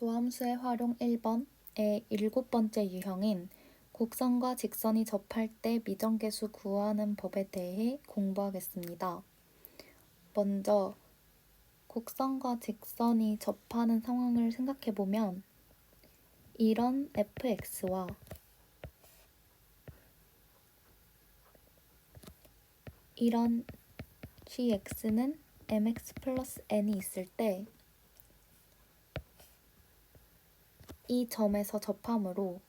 도함수의 활용 1번의 일곱 번째 유형인 곡선과 직선이 접할 때 미정계수 구하는 법에 대해 공부하겠습니다. 먼저 곡선과 직선이 접하는 상황을 생각해 보면 이런 fx와 이런 gx는 mx 플러스 n이 있을 때 이 점에서 접함으로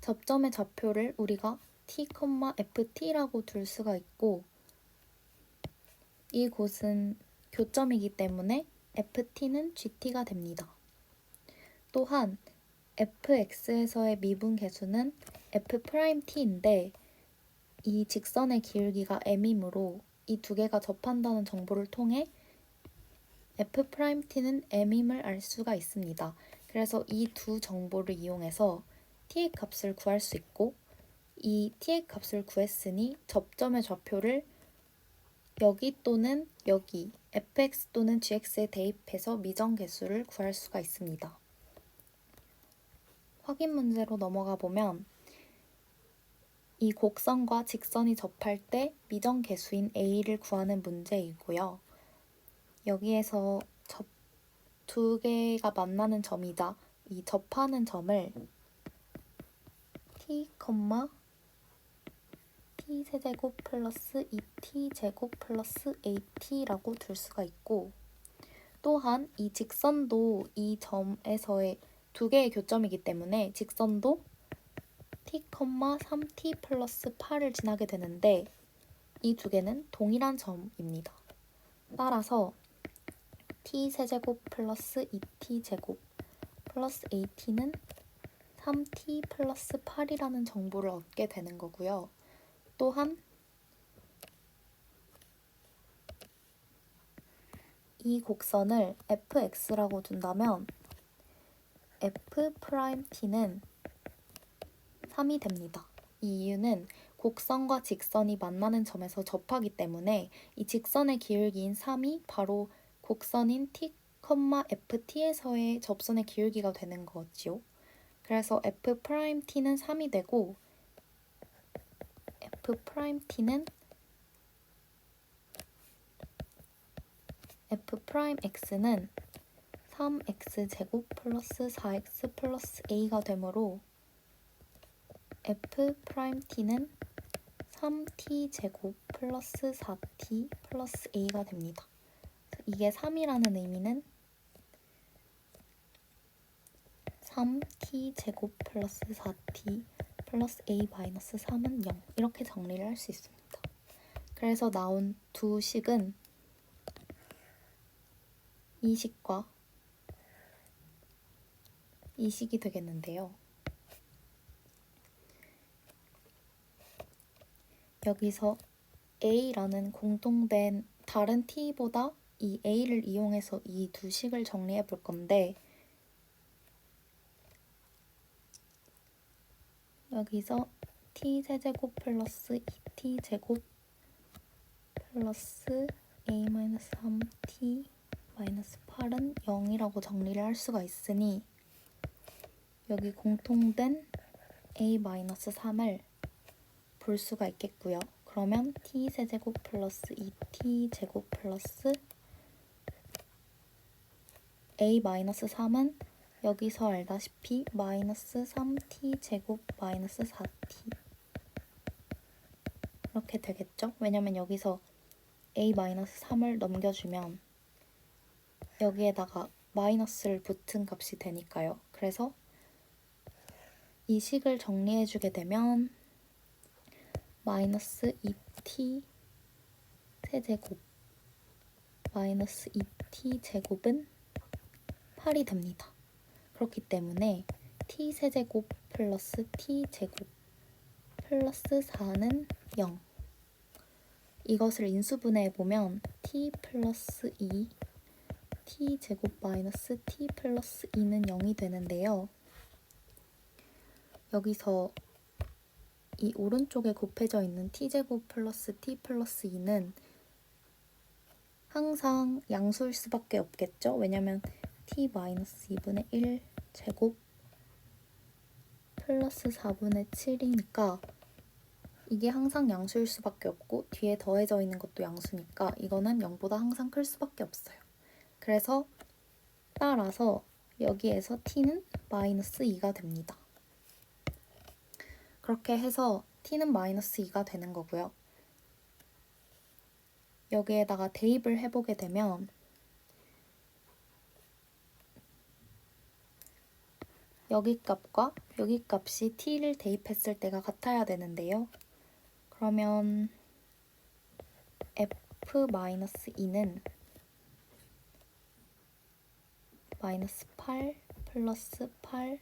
접점의 좌표를 우리가 t, ft라고 둘 수가 있고 이곳은 교점이기 때문에 ft는 gt가 됩니다. 또한 fx에서의 미분 계수는 f't인데 이 직선의 기울기가 m이므로 이 두 개가 접한다는 정보를 통해 f't는 m임을 알 수가 있습니다. 그래서 이 두 정보를 이용해서 t의 값을 구할 수 있고 이 t의 값을 구했으니 접점의 좌표를 여기 또는 여기 fx 또는 gx에 대입해서 미정계수를 구할 수가 있습니다. 확인 문제로 넘어가 보면 이 곡선과 직선이 접할 때 미정계수인 a를 구하는 문제이고요. 여기에서 접, 두 개가 만나는 점이자 이 접하는 점을 t, t 세제곱 플러스 2t 제곱 플러스 at라고 둘 수가 있고 또한 이 직선도 이 점에서의 두 개의 교점이기 때문에 직선도 t, 3t 플러스 8을 지나게 되는데 이 두 개는 동일한 점입니다. 따라서 t 세제곱 플러스 2t 제곱 플러스 at는 3t 플러스 8이라는 정보를 얻게 되는 거고요. 또한 이 곡선을 fx라고 둔다면 f't는 3이 됩니다. 이 이유는 곡선과 직선이 만나는 점에서 접하기 때문에 이 직선의 기울기인 3이 바로 곡선인 t, ft에서의 접선의 기울기가 되는 거지요. 그래서 f't는 3이 되고 f't는 f'x는 3x 제곱 플러스 4x 플러스 a가 되므로 f't는 3t 제곱 플러스 4t 플러스 a가 됩니다. 이게 3이라는 의미는 3t 제곱 플러스 4t 플러스 a 마이너스 3은 0 이렇게 정리를 할 수 있습니다. 그래서 나온 두 식은 이 식과 이 식이 되겠는데요. 여기서 a라는 공통된 다른 t보다 이 a를 이용해서 이 두 식을 정리해 볼 건데 여기서 t 세제곱 플러스 2t 제곱 플러스 a-3t 마이너스 8은 0이라고 정리를 할 수가 있으니 여기 공통된 a-3을 볼 수가 있겠고요. 그러면 t 세제곱 플러스 2t 제곱 플러스 a-3은 여기서 알다시피 마이너스 3t 제곱 마이너스 4t 이렇게 되겠죠? 왜냐면 여기서 a-3을 넘겨주면 여기에다가 마이너스를 붙은 값이 되니까요. 그래서 이 식을 정리해주게 되면 마이너스 2t 세제곱 마이너스 2t 제곱은 8이 됩니다. 그렇기 때문에 t 세제곱 플러스 t 제곱 플러스 4는 0 이것을 인수분해해 보면 t 플러스 2 t 제곱 마이너스 t 플러스 2는 0이 되는데요. 여기서 이 오른쪽에 곱해져 있는 t제곱 플러스 t 플러스 2는 항상 양수일 수밖에 없겠죠? 왜냐면 t-2분의 1 제곱 플러스 4분의 7이니까 이게 항상 양수일 수밖에 없고 뒤에 더해져 있는 것도 양수니까 이거는 0보다 항상 클 수밖에 없어요. 그래서 따라서 여기에서 t는 마이너스 2가 됩니다. 그렇게 해서 t는 마이너스 2가 되는 거고요. 여기에다가 대입을 해보게 되면 여기 값과 여기 값이 t를 대입했을 때가 같아야 되는데요. 그러면 f-2는 마이너스 8 플러스 8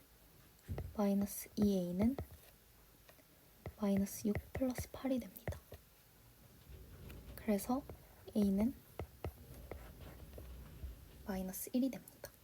마이너스 2a는 마이너스 6 플러스 8이 됩니다. 그래서 a는 마이너스 1이 됩니다.